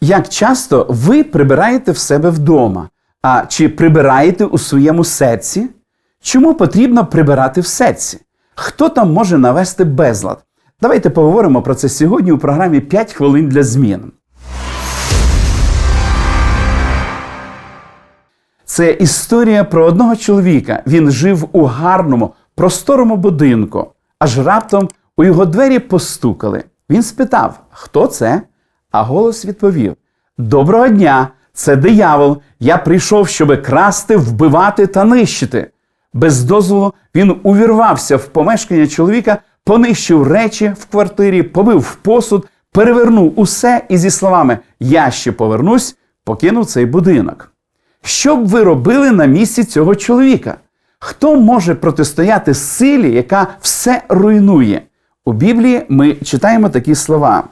Як часто ви прибираєте в себе вдома? А чи прибираєте у своєму серці? Чому потрібно прибирати в серці? Хто там може навести безлад? Давайте поговоримо про це сьогодні у програмі «5 хвилин для змін. Це історія про одного чоловіка. Він жив у гарному, просторому будинку, аж раптом у його двері постукали. Він спитав, хто це? А голос відповів: Доброго дня! Це диявол. Я прийшов, щоби красти, вбивати та нищити. Без дозволу він увірвався в помешкання чоловіка, понищив речі в квартирі, побив посуд, перевернув усе і зі словами Я ще повернусь, покинув цей будинок. Що б ви робили на місці цього чоловіка? Хто може протистояти силі, яка все руйнує? У Біблії ми читаємо такі слова.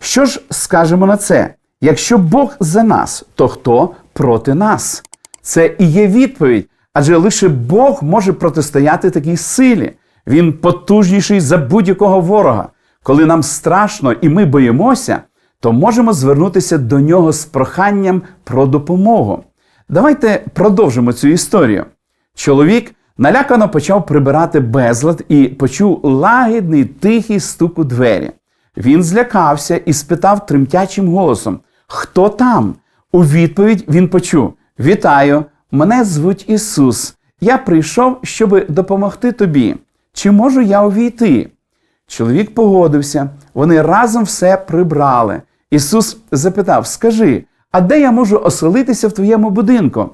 Що ж скажемо на це? Якщо Бог за нас, то хто проти нас? Це і є відповідь, адже лише Бог може протистояти такій силі. Він потужніший за будь-якого ворога. Коли нам страшно і ми боїмося, то можемо звернутися до нього з проханням про допомогу. Давайте продовжимо цю історію. Чоловік налякано почав прибирати безлад і почув лагідний тихий стук у двері. Він злякався і спитав тремтячим голосом: Хто там? У відповідь він почув: Вітаю! Мене звуть Ісус. Я прийшов, щоб допомогти тобі. Чи можу я увійти? Чоловік погодився, вони разом все прибрали. Ісус запитав: Скажи, а де я можу оселитися в твоєму будинку?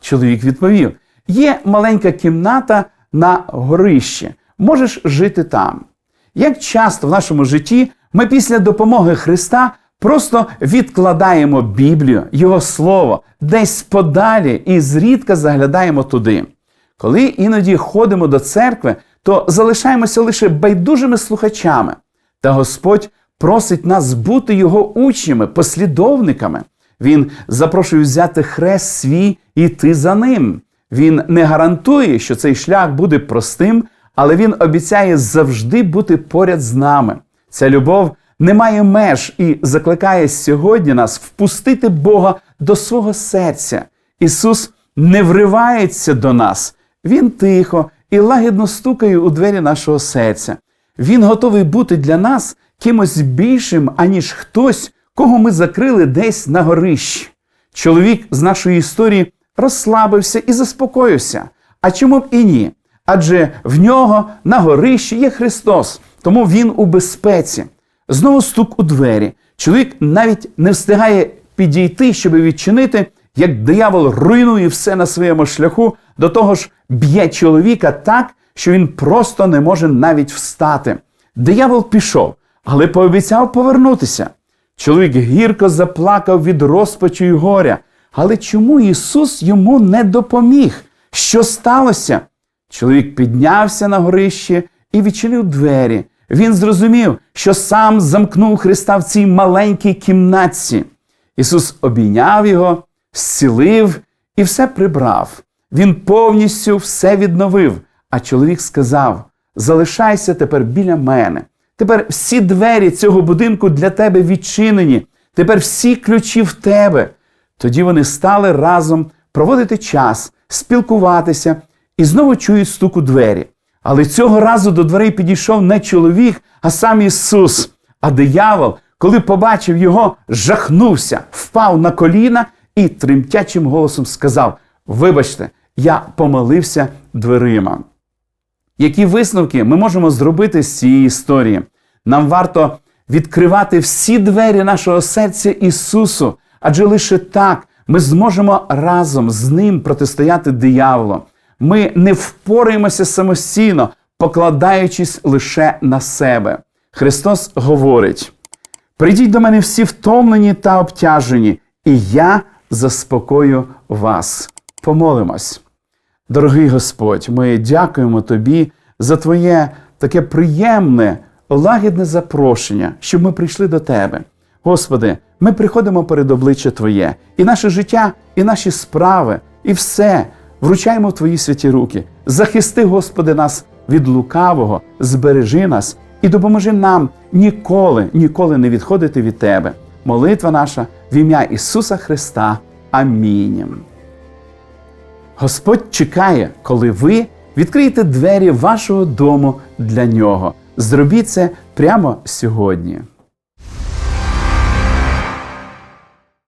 Чоловік відповів: Є маленька кімната на горищі, можеш жити там. Як часто в нашому житті ми після допомоги Христа просто відкладаємо Біблію, Його Слово десь подалі і зрідка заглядаємо туди. Коли іноді ходимо до церкви, то залишаємося лише байдужими слухачами. Та Господь просить нас бути Його учнями, послідовниками. Він запрошує взяти хрест свій і йти за ним. Він не гарантує, що цей шлях буде простим, але він обіцяє завжди бути поряд з нами. Ця любов не має меж і закликає сьогодні нас впустити Бога до свого серця. Ісус не вривається до нас, Він тихо і лагідно стукає у двері нашого серця. Він готовий бути для нас кимось більшим, аніж хтось, кого ми закрили десь на горищі. Чоловік з нашої історії розслабився і заспокоївся. А чому б і ні? Адже в нього на горищі є Христос, тому він у безпеці. Знову стук у двері. Чоловік навіть не встигає підійти, щоб відчинити, як диявол руйнує все на своєму шляху, до того ж б'є чоловіка так, що він просто не може навіть встати. Диявол пішов, але пообіцяв повернутися. Чоловік гірко заплакав від розпачу й горя. Але чому Ісус йому не допоміг? Що сталося? Чоловік піднявся на горище і відчинив двері. Він зрозумів, що сам замкнув Христа в цій маленькій кімнатці. Ісус обійняв його, зцілив і все прибрав. Він повністю все відновив. А чоловік сказав: Залишайся тепер біля мене. Тепер всі двері цього будинку для тебе відчинені. Тепер всі ключі в тебе. Тоді вони стали разом проводити час, спілкуватися і знову чують стук у двері. Але цього разу до дверей підійшов не чоловік, а сам Ісус. А диявол, коли побачив його, жахнувся, впав на коліна і тремтячим голосом сказав: Вибачте, я помилився дверима. Які висновки ми можемо зробити з цієї історії? Нам варто відкривати всі двері нашого серця Ісусу, адже лише так ми зможемо разом з Ним протистояти дияволу. Ми не впораємося самостійно, покладаючись лише на себе. Христос говорить: прийдіть до мене всі втомлені та обтяжені, і я заспокою вас. Помолимось. Дорогий Господь, ми дякуємо Тобі за Твоє таке приємне, лагідне запрошення, щоб ми прийшли до Тебе. Господи, ми приходимо перед обличчя Твоє, і наше життя, і наші справи, і все вручаємо в Твої святі руки. Захисти, Господи, нас від лукавого, збережи нас і допоможи нам ніколи, ніколи не відходити від Тебе. молитва наша в ім'я Ісуса Христа. Амінь. Господь чекає, коли ви відкриєте двері вашого дому для нього. Зробіть це прямо сьогодні.